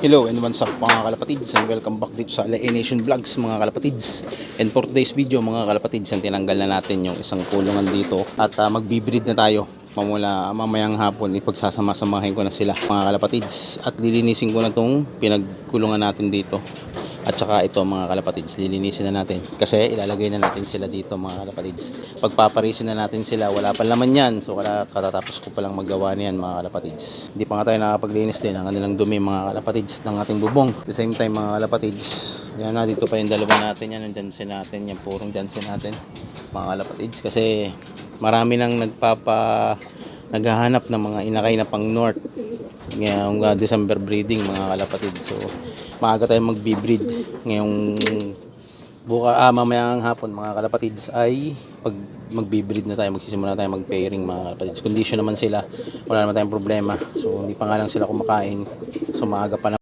Hello and what's up mga kalapatids and welcome back dito sa LA Nation Vlogs mga kalapatids. And for today's video mga kalapatids ang tinanggal na natin yung isang kulungan dito. At uh, magbibreed na tayo mamula mamayang hapon. Ipagsasama-samahin ko na sila mga kalapatids. At lilinisin ko na tong pinagkulungan natin dito at saka ito mga kalapatids lilinisin na natin. Kasi ilalagay na natin sila dito mga kalapatids. Pagpaparisin na natin sila wala pa laman yan. So katatapos ko palang magawa niyan mga kalapatids. Hindi pa nga tayo nakapaglinis din. Ang kanilang dumi mga kalapatids ng ating bubong. At the same time mga kalapatids yan na dito pa yung dalawa natin yan. Yung dansin natin yung purong dansin natin mga kalapatids. Kasi marami nang nagpapa naghahanap ng mga inakay na pang north ngayong uh, December breeding mga kalapatid. So maaga tayong magbi-breed ngayong buka ah, mamayang hapon mga kalapatids ay pag magbi-breed na tayo magsisimula na tayo mag-pairing mga kalapatids condition naman sila. Wala naman tayong problema. So hindi pa nga lang sila kumakain. So maaga pa na